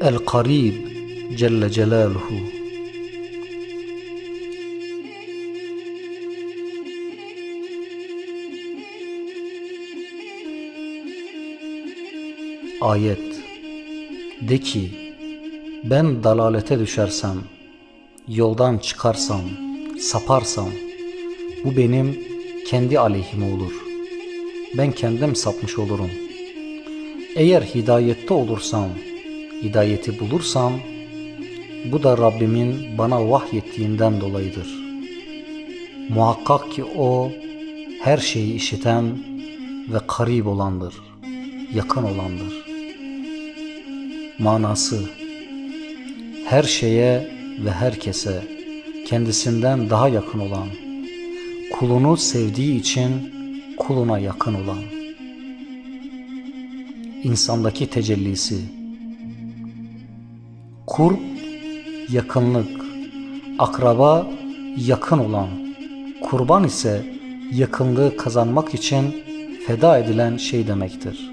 El-Karib Celle Celaluhu Ayet De ki ben dalalete düşersem, yoldan çıkarsam, saparsam bu benim kendi aleyhime olur. Ben kendim sapmış olurum. Eğer hidayette olursam, hidayeti bulursam bu da Rabbimin bana vahyettiğinden dolayıdır. Muhakkak ki o her şeyi işiten ve karib olandır, yakın olandır. Manası her şeye ve herkese kendisinden daha yakın olan, kulunu sevdiği için kuluna yakın olan, insandaki tecellisi, kurb, yakınlık, akraba, yakın olan, kurban ise yakınlığı kazanmak için feda edilen şey demektir.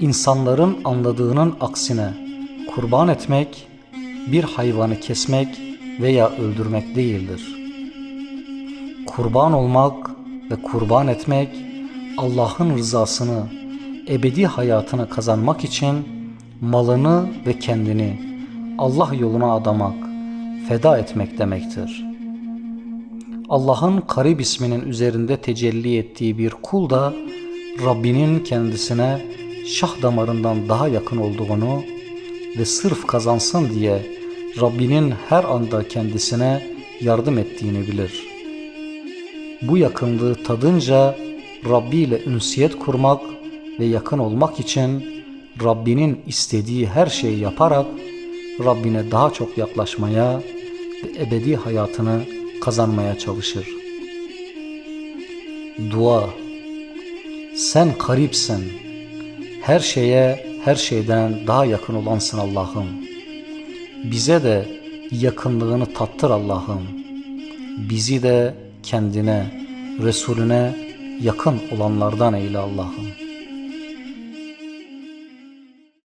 İnsanların anladığının aksine kurban etmek, bir hayvanı kesmek veya öldürmek değildir. Kurban olmak ve kurban etmek Allah'ın rızasını, ebedi hayatını kazanmak için malını ve kendini Allah yoluna adamak, feda etmek demektir. Allah'ın Karib isminin üzerinde tecelli ettiği bir kul da Rabbinin kendisine şah damarından daha yakın olduğunu ve sırf kazansın diye Rabbinin her anda kendisine yardım ettiğini bilir. Bu yakınlığı tadınca Rabbi ile ünsiyet kurmak ve yakın olmak için Rabbinin istediği her şeyi yaparak Rabbine daha çok yaklaşmaya ve ebedi hayatını kazanmaya çalışır. Dua Sen karipsin. Her şeye, her şeyden daha yakın olansın Allah'ım. Bize de yakınlığını tattır Allah'ım. Bizi de kendine, Resulüne yakın olanlardan eyle Allah'ım.